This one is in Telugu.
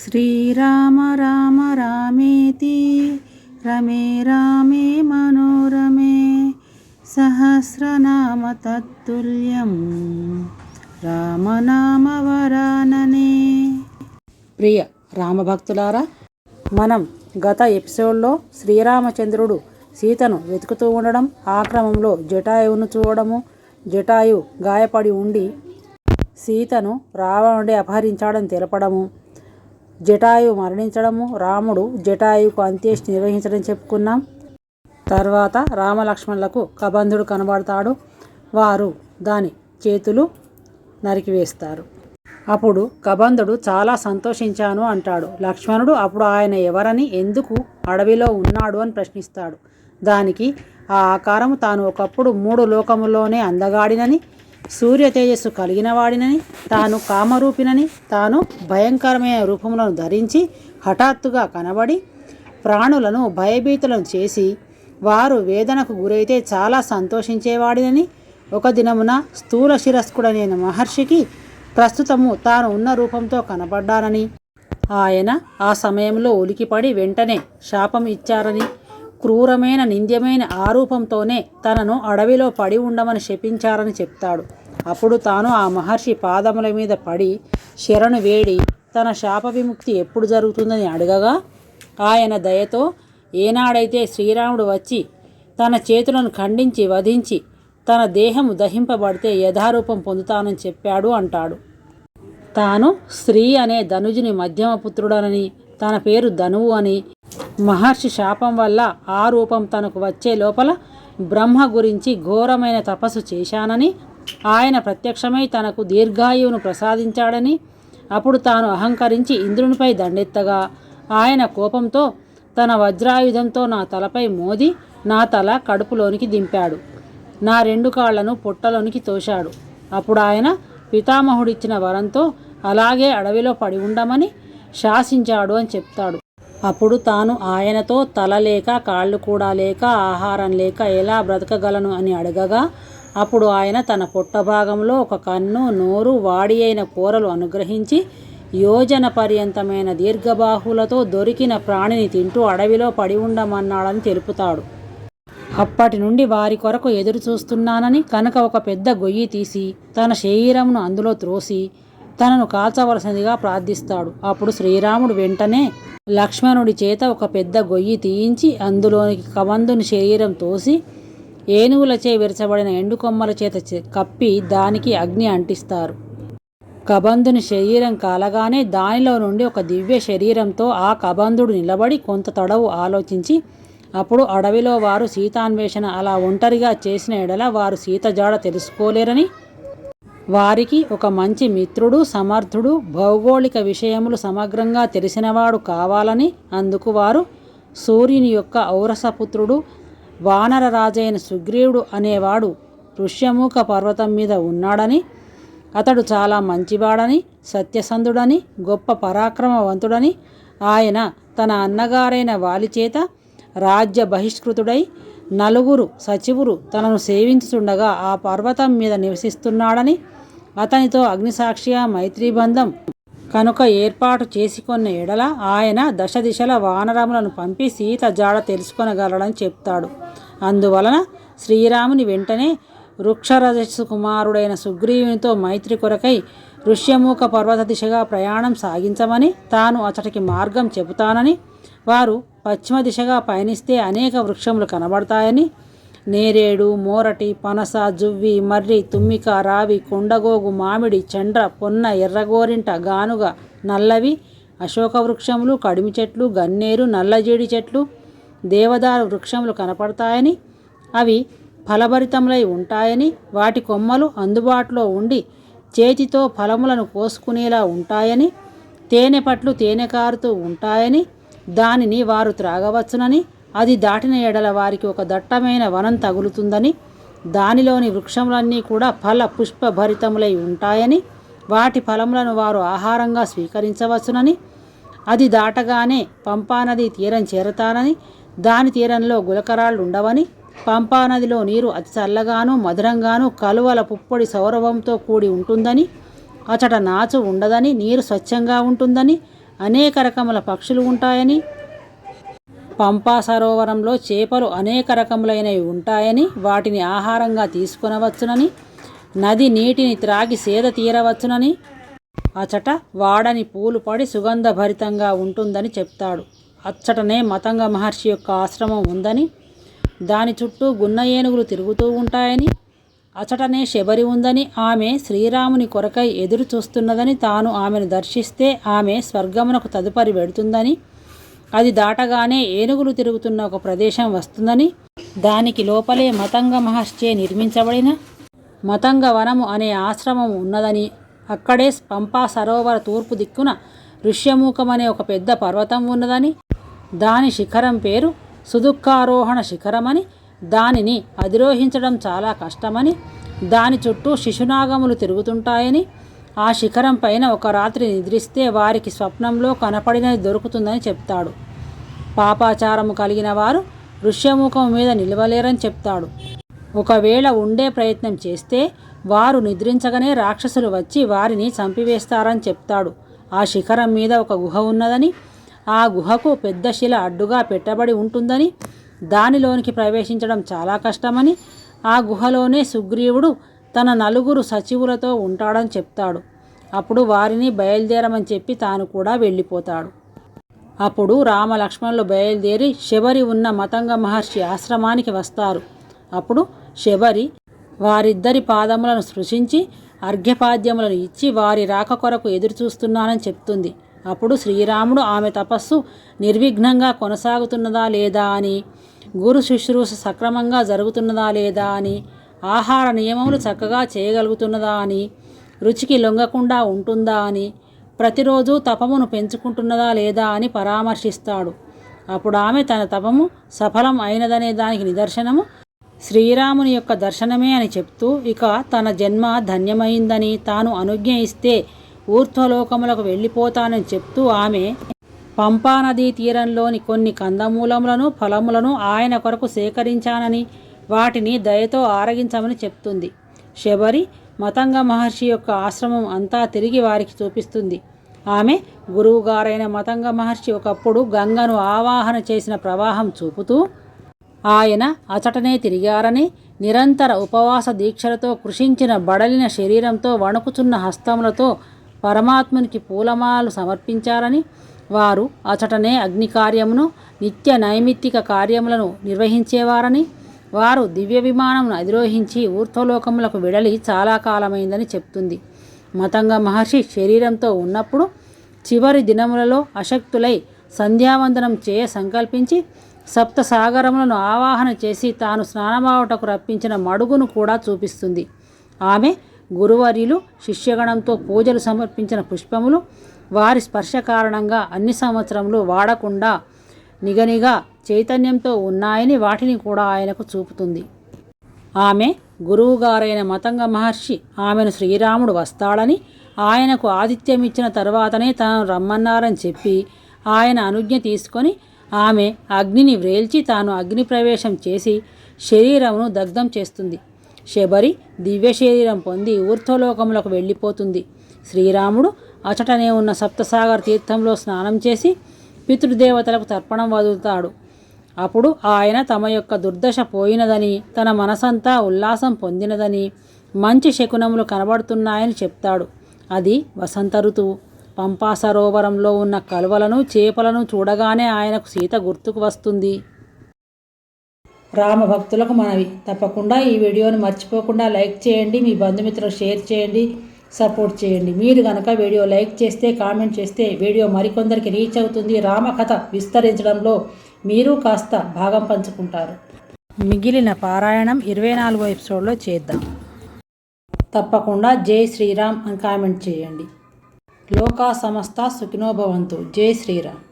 శ్రీరామ రామ రామేతి రమే రామే మనోరమే సహస్రనామ తత్తుల్యం రామనామవరాననే ప్రియ రామభక్తులారా మనం గత ఎపిసోడ్లో శ్రీరామచంద్రుడు సీతను వెతుకుతూ ఉండడం ఆ క్రమంలో జటాయువును చూడడము జటాయు గాయపడి ఉండి సీతను రావణుడి అపహరించాడని తెలపడము జటాయు మరణించడము రాముడు జటాయువుకు అంత్యేష్టి నిర్వహించడం చెప్పుకున్నాం. తర్వాత రామలక్ష్మణులకు కబంధుడు కనబడతాడు. వారు దాని చేతులు నరికివేస్తారు. అప్పుడు కబంధుడు చాలా సంతోషించాను అంటాడు. లక్ష్మణుడు అప్పుడు ఆయన ఎవరని ఎందుకు అడవిలో ఉన్నాడు అని ప్రశ్నిస్తాడు. దానికి ఆ ఆకారము తాను ఒకప్పుడు మూడు లోకములోనే అందగాడినని సూర్య తేజస్సు కలిగిన వాడినని తాను కామరూపినని తాను భయంకరమైన రూపములను ధరించి హఠాత్తుగా కనబడి ప్రాణులను భయభీతులను చేసి వారు వేదనకు గురైతే చాలా సంతోషించేవాడినని ఒక దినమున స్థూల శిరస్కుడనైన మహర్షికి ప్రస్తుతము తాను ఉన్న రూపంతో కనబడ్డానని. ఆయన ఆ సమయంలో ఉలికిపడి వెంటనే శాపం ఇచ్చారని క్రూరమైన నింద్యమైన ఆరూపంతోనే తనను అడవిలో పడి ఉండమని శపించారని చెప్తాడు. అప్పుడు తాను ఆ మహర్షి పాదముల మీద పడి శరణు వేడి తన శాప విముక్తి ఎప్పుడు జరుగుతుందని అడగగా ఆయన దయతో ఏనాడైతే శ్రీరాముడు వచ్చి తన చేతులను ఖండించి వధించి తన దేహము దహింపబడితే యథారూపం పొందుతానని చెప్పాడు అంటాడు. తాను స్త్రీ అనే ధనుజుని మధ్యమ పుత్రుడనని తన పేరు ధనువు అని మహర్షి శాపం వల్ల ఆ రూపం తనకు వచ్చే లోపల బ్రహ్మ గురించి ఘోరమైన తపస్సు చేశానని ఆయన ప్రత్యక్షమై తనకు దీర్ఘాయువును ప్రసాదించాడని అప్పుడు తాను అహంకరించి ఇంద్రునిపై దండెత్తగా ఆయన కోపంతో తన వజ్రాయుధంతో నా తలపై మోది నా తల కడుపులోనికి దింపాడు. నా రెండు కాళ్ళను పుట్టలోనికి తోశాడు. అప్పుడు ఆయన పితామహుడిచ్చిన వరంతో అలాగే అడవిలో పడి ఉండమని శాసించాడు అని చెప్తాడు. అప్పుడు తాను ఆయనతో తల లేక కాళ్ళు కూడా లేక ఆహారం లేక ఎలా బ్రతకగలను అని అడగగా అప్పుడు ఆయన తన పొట్ట భాగంలో ఒక కన్ను నోరు వాడి అయిన కూరలు అనుగ్రహించి యోజన పర్యంతమైన దీర్ఘబాహులతో దొరికిన ప్రాణిని తింటూ అడవిలో పడి ఉండమన్నాడని తెలుపుతాడు. అప్పటి నుండి వారి కొరకు ఎదురు చూస్తున్నానని కనుక ఒక పెద్ద గొయ్యి తీసి తన శరీరమును అందులో త్రోసి తనను కాల్చవలసిందిగా ప్రార్థిస్తాడు. అప్పుడు శ్రీరాముడు వెంటనే లక్ష్మణుడి చేత ఒక పెద్ద గొయ్యి తీయించి అందులోనికి కవందుని శరీరం తోసి ఏనుగులచే విరచబడిన ఎండుకొమ్మల చేత కప్పి దానికి అగ్ని అంటిస్తారు. కబంధుని శరీరం కాలగానే దానిలో నుండి ఒక దివ్య శరీరంతో ఆ కబంధుడు నిలబడి కొంత తడవు ఆలోచించి అప్పుడు అడవిలో వారు సీతాన్వేషణ అలా ఒంటరిగా చేసిన ఎడల వారు సీత జాడ తెలుసుకోలేరని వారికి ఒక మంచి మిత్రుడు సమర్థుడు భౌగోళిక విషయములు సమగ్రంగా తెలిసినవాడు కావాలని అందుకు వారు సూర్యుని యొక్క ఔరసపుత్రుడు వానర రాజైన సుగ్రీవుడు అనేవాడు ఋష్యముఖ పర్వతం మీద ఉన్నాడని అతడు చాలా మంచివాడని సత్యసంధుడని గొప్ప పరాక్రమవంతుడని ఆయన తన అన్నగారైన వాలి చేత రాజ్య బహిష్కృతుడై నలుగురు సచివులు తనను సేవించుండగా ఆ పర్వతం మీద నివసిస్తున్నాడని అతనితో అగ్నిసాక్షిగా మైత్రీబంధం కనుక ఏర్పాటు చేసుకున్న ఎడల ఆయన దశ దిశల వానరములను పంపి సీత జాడ తెలుసుకొనగలడని చెప్తాడు. అందువలన శ్రీరాముని వెంటనే వృక్షరజస్సు కుమారుడైన సుగ్రీవునితో మైత్రి కొరకై ఋష్యముఖ పర్వత దిశగా ప్రయాణం సాగించమని తాను అతడికి మార్గం చెబుతానని వారు పశ్చిమ దిశగా పయనిస్తే అనేక వృక్షములు కనబడతాయని నేరేడు మోరటి పనస జువ్వి మర్రి తుమ్మిక రావి కొండగోగు మామిడి చండ్ర పొన్న ఎర్రగోరింట గానుగ నల్లవి అశోక వృక్షములు కడిమి చెట్లు గన్నేరు నల్లజేడి చెట్లు దేవదారు వృక్షములు కనపడతాయని అవి ఫలభరితములై ఉంటాయని వాటి కొమ్మలు అందుబాటులో ఉండి చేతితో ఫలములను కోసుకునేలా ఉంటాయని తేనె పట్లు తేనె కారుతూ ఉంటాయని దానిని వారు త్రాగవచ్చునని అది దాటిన ఎడల వారికి ఒక దట్టమైన వనం తగులుతుందని దానిలోని వృక్షములన్నీ కూడా ఫల పుష్పభరితములై ఉంటాయని వాటి ఫలములను వారు ఆహారంగా స్వీకరించవచ్చునని అది దాటగానే పంపానది తీరం చేరతానని దాని తీరంలో గులకరాళ్ళు ఉండవని పంపానదిలో నీరు అతి చల్లగాను మధురంగాను కలువల పుప్పొడి సౌరభంతో కూడి ఉంటుందని అచట నాచు ఉండదని నీరు స్వచ్ఛంగా ఉంటుందని అనేక రకముల పక్షులు ఉంటాయని పంపా సరోవరంలో చేపలు అనేక రకములైనవి ఉంటాయని వాటిని ఆహారంగా తీసుకొనవచ్చునని నది నీటిని త్రాగి సేద తీరవచ్చునని అచట వాడని పూలు పడి సుగంధభరితంగా ఉంటుందని చెప్తాడు. అచ్చటనే మతంగ మహర్షి యొక్క ఆశ్రమం ఉందని దాని చుట్టూ గున్న ఏనుగులు తిరుగుతూ ఉంటాయని అచటనే శబరి ఉందని ఆమె శ్రీరాముని కొరకై ఎదురు చూస్తున్నదని తాను ఆమెను దర్శిస్తే ఆమె స్వర్గమునకు తదుపరి వెడుతుందని అది దాటగానే ఏనుగులు తిరుగుతున్న ఒక ప్రదేశం వస్తుందని దానికి లోపలే మతంగ మహర్షే నిర్మించబడిన మతంగ వనము అనే ఆశ్రమం ఉన్నదని అక్కడే పంపా సరోవర తూర్పు దిక్కున ఋష్యమూకం అనే ఒక పెద్ద పర్వతం ఉన్నదని దాని శిఖరం పేరు సుదుఃఖారోహణ శిఖరమని దానిని అధిరోహించడం చాలా కష్టమని దాని చుట్టూ శిశునాగములు తిరుగుతుంటాయని ఆ శిఖరం పైన ఒక రాత్రి నిద్రిస్తే వారికి స్వప్నంలో కనపడినది దొరుకుతుందని చెప్తాడు. పాపాచారము కలిగిన వారు ఋష్యముఖం మీద నిలవలేరని చెప్తాడు. ఒకవేళ ఉండే ప్రయత్నం చేస్తే వారు నిద్రించగానే రాక్షసులు వచ్చి వారిని చంపివేస్తారని చెప్తాడు. ఆ శిఖరం మీద ఒక గుహ ఉన్నదని ఆ గుహకు పెద్ద శిల అడ్డుగా పెట్టబడి ఉంటుందని దానిలోనికి ప్రవేశించడం చాలా కష్టమని ఆ గుహలోనే సుగ్రీవుడు తన నలుగురు సచివులతో ఉంటాడని చెప్తాడు. అప్పుడు వారిని బయలుదేరమని చెప్పి తాను కూడా వెళ్ళిపోతాడు. అప్పుడు రామలక్ష్మణులు బయలుదేరి శబరి ఉన్న మతంగ మహర్షి ఆశ్రమానికి వస్తారు. అప్పుడు శబరి వారిద్దరి పాదములను సృశించి అర్ఘ్యపాద్యములను ఇచ్చి వారి రాక కొరకు ఎదురుచూస్తున్నానని చెప్తుంది. అప్పుడు శ్రీరాముడు ఆమె తపస్సు నిర్విఘ్నంగా కొనసాగుతున్నదా లేదా అని గురు శుశ్రూష సక్రమంగా జరుగుతున్నదా లేదా అని ఆహార నియమములు చక్కగా చేయగలుగుతున్నదా అని? రుచికి లొంగకుండా ఉంటుందా అని? ప్రతిరోజు తపమును పెంచుకుంటున్నదా లేదా అని పరామర్శిస్తాడు. అప్పుడు ఆమె తన తపము సఫలం అయినదనే దానికి నిదర్శనము. శ్రీరాముని యొక్క దర్శనమే అని చెప్తూ ఇక తన జన్మ ధన్యమైందని తాను అనుజ్ఞ ఇస్తే ఊర్ధ్వలోకములకు వెళ్ళిపోతానని చెప్తూ ఆమె పంపానదీ తీరంలోని కొన్ని కందమూలములను ఫలములను ఆయన కొరకు సేకరించానని వాటిని దయతో ఆరగించమని చెప్తుంది. శబరి మతంగ మహర్షి యొక్క ఆశ్రమం అంతా తిరిగి వారికి చూపిస్తుంది. ఆమె గురువుగారైన మతంగ మహర్షి ఒకప్పుడు గంగను ఆవాహన చేసిన ప్రవాహం చూపుతూ ఆయన అచటనే తిరిగారని నిరంతర ఉపవాస దీక్షలతో కృషించిన బడలిన శరీరంతో వణుకుచున్న హస్తములతో పరమాత్మునికి పూలమాలలు సమర్పించారని వారు అచటనే అగ్ని కార్యమును నిత్య నైమిత్తిక కార్యములను నిర్వహించేవారని వారు దివ్య విమానమును అధిరోహించి ఊర్ధ్వలోకములకు వెడలి చాలా కాలమైందని చెప్తుంది. మతంగ మహర్షి శరీరంతో ఉన్నప్పుడు చివరి దినములలో అశక్తులై సంధ్యావందనం చేయ సంకల్పించి సప్త సాగరములను ఆవాహన చేసి తాను స్నానమావటకు రప్పించిన మడుగును కూడా చూపిస్తుంది. ఆమె గురువర్యులు శిష్యగణంతో పూజలు సమర్పించిన పుష్పములు వారి స్పర్శ కారణంగా అన్ని సంవత్సరములు వాడకుండా నిగనిగా చైతన్యంతో ఉన్నాయని వాటిని కూడా ఆయనకు చూపుతుంది. ఆమె గురువుగారైన మతంగ మహర్షి ఆమెను శ్రీరాముడు వస్తాడని ఆయనకు ఆతిథ్యమిచ్చిన తర్వాతనే తాను రమ్మన్నారని చెప్పి ఆయన అనుజ్ఞ తీసుకొని ఆమె అగ్నిని వ్రేల్చి తాను అగ్ని ప్రవేశం చేసి శరీరమును దగ్ధం చేస్తుంది. శబరి దివ్య శరీరం పొంది ఊర్ధ్వలోకములకు వెళ్ళిపోతుంది. శ్రీరాముడు అచటనే ఉన్న సప్తసాగర్ తీర్థంలో స్నానం చేసి పితృదేవతలకు తర్పణం వదులుతాడు. అప్పుడు ఆయన తమ యొక్క దుర్దశ పోయినదని తన మనసంతా ఉల్లాసం పొందినదని మంచి శకునములు కనబడుతున్నాయని చెప్తాడు. అది వసంత ఋతువు. పంపా సరోవరంలో ఉన్న కలువలను చేపలను చూడగానే ఆయనకు సీత గుర్తుకు వస్తుంది. రామ భక్తులకు మనవి. తప్పకుండా ఈ వీడియోని మర్చిపోకుండా లైక్ చేయండి మీ బంధుమిత్రులకు షేర్ చేయండి సపోర్ట్ చేయండి. మీరు కనుక వీడియో లైక్ చేస్తే కామెంట్ చేస్తే వీడియో మరికొందరికి రీచ్ అవుతుంది. రామకథ విస్తరించడంలో మీరు కాస్త భాగం పంచుకుంటారు. మిగిలిన పారాయణం ఇరవై నాలుగో ఎపిసోడ్లో చేద్దాం. తప్పకుండా జై శ్రీరామ్ అని కామెంట్ చేయండి. లోకా సమస్త సుఖినోభవంతు జై శ్రీరామ్.